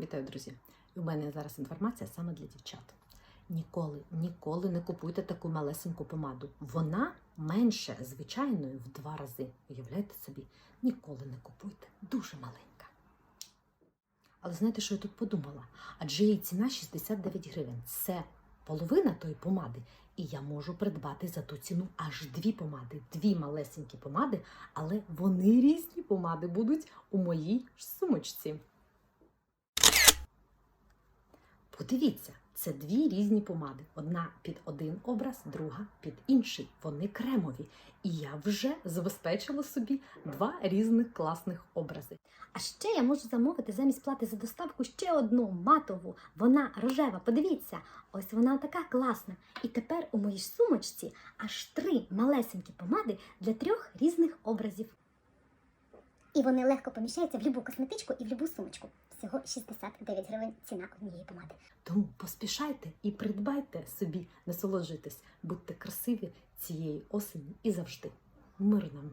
Вітаю, друзі! У мене зараз інформація саме для дівчат. Ніколи, ніколи не купуйте таку малесеньку помаду. Вона менше звичайної в два рази. Уявляєте собі, ніколи не купуйте. Дуже маленька. Але знаєте, що я тут подумала? Адже її ціна 69 гривень. Це половина тої помади. І я можу придбати за ту ціну аж дві помади, дві малесенькі помади, але вони різні помади будуть у моїй сумочці. Подивіться, це дві різні помади. Одна під один образ, друга під інший. Вони кремові. І я вже забезпечила собі два різних класних образи. А ще я можу замовити замість плати за доставку ще одну матову. Вона рожева. Подивіться, ось вона така класна. І тепер у моїй сумочці аж три малесенькі помади для трьох різних образів. І вони легко поміщаються в будь-яку косметичку і в будь-яку сумочку. Всього 69 гривень ціна однієї помади. Тому поспішайте і придбайте собі, насолоджуйтесь, будьте красиві цієї осені і завжди. Мир нам!